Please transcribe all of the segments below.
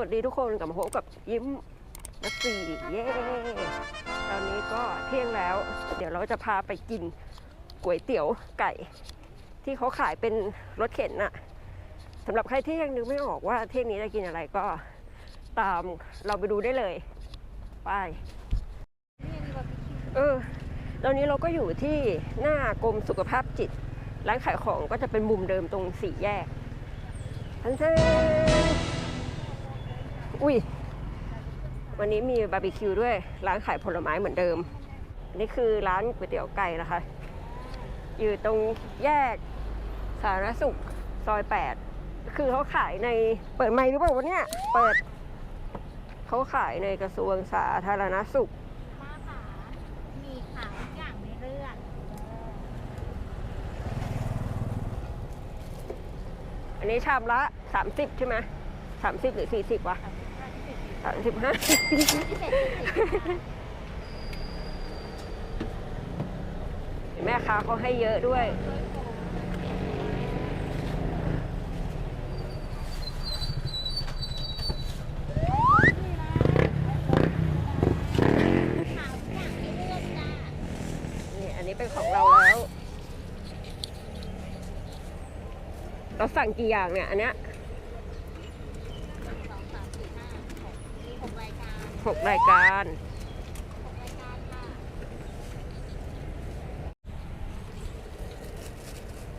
วัสดีทุกคนกลับมาพบกับยิ้มนักสี่เย้ตอนนี้ก็เที่ยงแล้ว เดี๋ยวเราจะพาไปกินก๋วยเตี๋ยวไก่ ที่เขาขายเป็นรถเข็นน่ะสำหรับใครที่ยังนึกไม่ออกว่าเที่ยงนี้จะกินอะไรก็ตามเราไปดูได้เลย ไปเออตอนนี้เราก็อยู่ที่หน้ากรมสุขภาพจิต ร้านขายของก็จะเป็นมุมเดิมตรงสี่แยกทันเซ อุ้ย วันนี้มีบาร์บีคิวด้วย ร้านขายผลไม้เหมือนเดิม นี่คือร้านก๋วยเตี๋ยวไก่นะคะ อยู่ตรงแยกสาธารณสุขซอยแปดคือเขาขายในเปิดไมค์หรือเปล่าวะเนี่ย เปิด เขาขายในกระทรวงสาธารณสุขป้าค่ะมีขาวทุกอย่างในเรื่องอันนี้ชามละ 30 ใช่ไหม30หรือ40วะ35พิเศษ สุดแม่ค้าเขาให้เยอะด้วยเนี่อันนี้เป็นของเราแล้ว เราสั่งกี่อย่างเนี่ย อันเนี้ย หกรายการ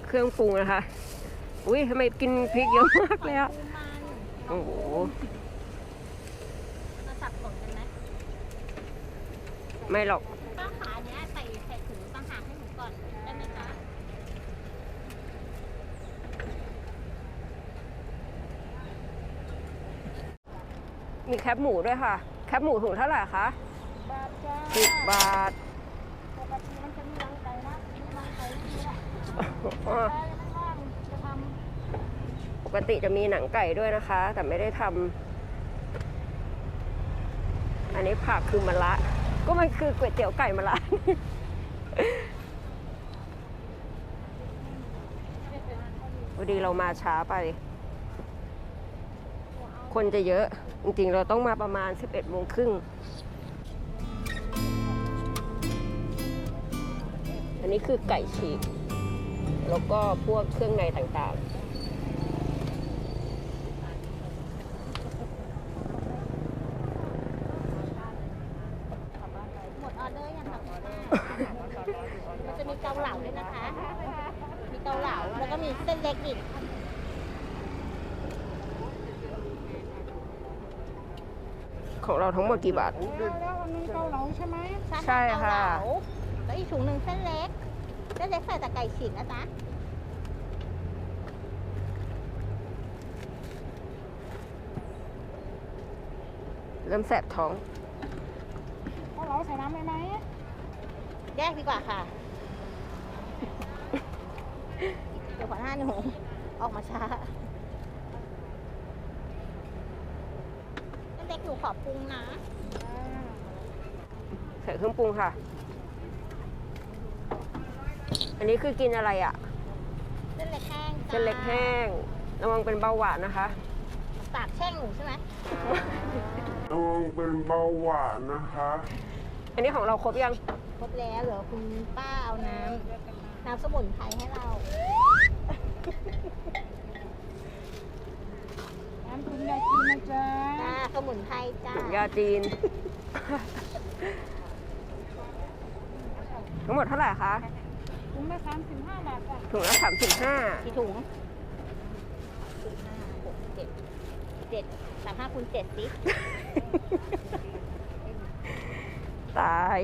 เครื่องปรุงนะคะ อุ้ยทำไมกินพริกเยอะมากเลยอะโอ้โหตับสนกันไหมไม่หรอกมีแคปหมูด้วยค่ะ คบหมูถุงเท่าไหร่คะบาทจ้าสิบบาทปกติมันจะมีรังไก่นะมีรังไก่นี่แหละอ๋อได้ข้างๆจะทปกติจะมีหนังไก่ด้วยนะคะ แต่ไม่ได้ทำอันนี้ผักคือมะระก็มันคือก๋วยเตี๋ยวไก่มะระ พอดีเรามาช้าไป คนจะเยอะ จริงๆ เราต้องมาประมาณ 11โมงครึ่ง อันนี้คือไก่ฉีก แล้วก็พวกเครื่องในต่างๆหมดออเดอร์ยังคะมันจะมีเกาเหลาด้วยนะคะ มีเกาเหลาแล้วก็มีเส้นเล็กอีก ของเราทั้งหมดกี่บาท แล้วอันนี้เกาเหลาใช่ไหมใช่ค่ะ เกาเหลาแล้วอีกถุงหนึ่งเส้นเล็ก เส้นเล็กใส่แต่ไก่ฉีกนะจ๊ะเริ่มแสบท้อง เกาเหลาใส่น้ำไหมไหมแยกดีกว่าค่ะ เดี๋ยวขอหน้าหนูออกมาช้าเส้นเล็ก หนูขอปรุงนะ ใส่เครื่องปรุงค่ะ อันนี้คือกินอะไรอะ่ะเส้นเล็กแห้งจ้าเส้นเล็กแห้ง ระวังเป็นเบาหวานนะคะ ปากแช่งหนูใช่ไหมระวังเป็นเบาหวานนะคะ อันนี้ของเราครบยัง ครบแล้วเหลือคุณป้าเอาน้ำน้ำสมุนไพรให้เรา น้ำคุณยายกินนะจ๊ะจ้า สมุนไพรจ้าถุงยาจีน ทั้งหมดเท่าไหร่คะ ถุงละสามสิบห้าบาทจ้ะถุงละสามสิบห้ากี่ถุงห้าหกเจ็ดเจ็ดสามห้าคูณเจ็ดสิตาย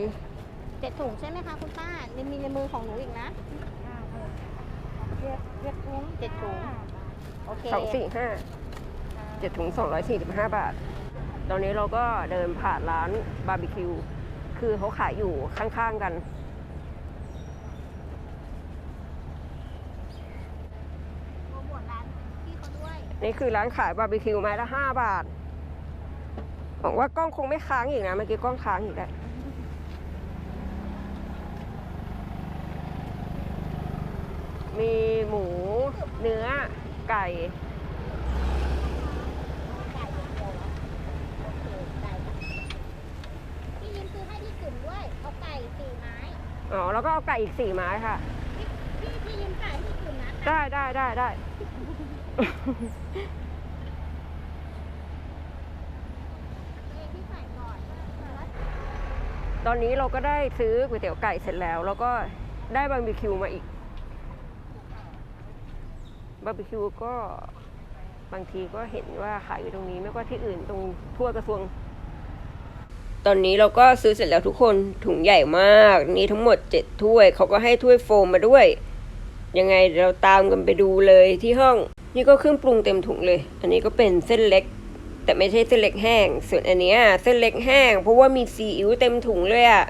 เจ็ดถุงใช่ไหมคะคุณป้าในมีในมือของหนูอีกนะห้าหกเจ็ดเจ็ดถุงเจ็ดถุง โอเค สองสี่ห้า เจ็ดถุงสองร้อยสี่สิบห้าบาท ตอนนี้เราก็เดินผ่านร้านบาร์บีคิว คือเขาขายอยู่ข้างๆกัน นี่คือร้านขายบาร์บีคิวไม้ละห้าบาทหวังว่ากล้องคงไม่ค้างอีกนะ เมื่อกี้กล้องค้างอีกแล้วมีหมูเนื้อไก่ ไก่เดียว อ๋อแล้วก็เอาไก่อีกสี่ไม้ค่ะ พี่พี่ยืนถ่ายที่อื่นนะได้ได้ได้ได้ เอ้ยพี่ใส่ก่อนตอนนี้เราก็ได้ซื้อก๋วยเตี๋ยวไก่เสร็จแล้ว แล้วก็ได้บาร์บีคิวมาอีกบาร์บีคิวก็บางทีก็เห็นว่าขายอยู่ตรงนี้ไม่ว่าที่อื่นตรงทั่วกระทรวง ตอนนี้เราก็ซื้อเสร็จแล้วทุกคนถุงใหญ่มาก นี่ทั้งหมดเจ็ดถ้วยเขาก็ให้ถ้วยโฟมมาด้วย ยังไงเราตามกันไปดูเลยที่ห้อง นี่ก็เครื่องปรุงเต็มถุงเลย อันนี้ก็เป็นเส้นเล็ก แต่ไม่ใช่เส้นเล็กแห้ง ส่วนอันนี้เส้นเล็กแห้ง เพราะว่ามีซีอิ๊วเต็มถุงเลยอะ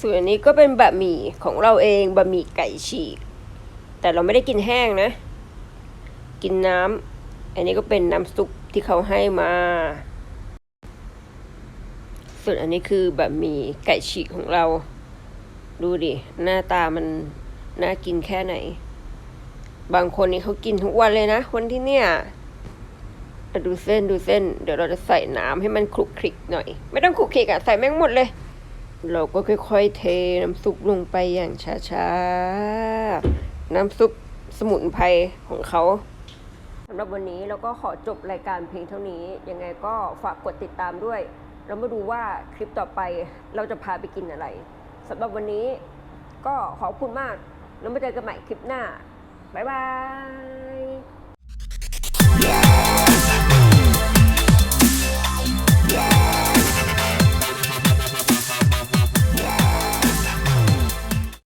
ส่วนอันนี้ก็เป็นบะหมี่ของเราเองบะหมี่ไก่ฉีก แต่เราไม่ได้กินแห้งนะ กินน้ำอันนี้ก็เป็นน้ำซุปที่เขาให้มา ส่วนอันนี้คือบะหมี่ไก่ฉีกของเรา ดูดิ หน้าตามันน่ากินแค่ไหน บางคนนี่เขากินทุกวันเลยนะ คนที่เนี่ยดูเส้นดูเส้น เดี๋ยวเราจะใส่น้ำให้มันคลุกคลิกหน่อย ไม่ต้องคลุกคลิกอะใส่แม่งหมดเลย เราก็ค่อยๆเทน้ำซุปลงไปอย่างช้าๆ น้ำซุปสมุนไพรของเขาสำหรับวันนี้เราก็ขอจบรายการเพียงเท่านี้ ยังไงก็ฝากกดติดตามด้วย เรามาดูว่าคลิปต่อไปเราจะพาไปกินอะไรสำหรับวันนี้ก็ขอบคุณมาก แล้วมาเจอกันใหม่คลิปหน้า บ๊ายบาย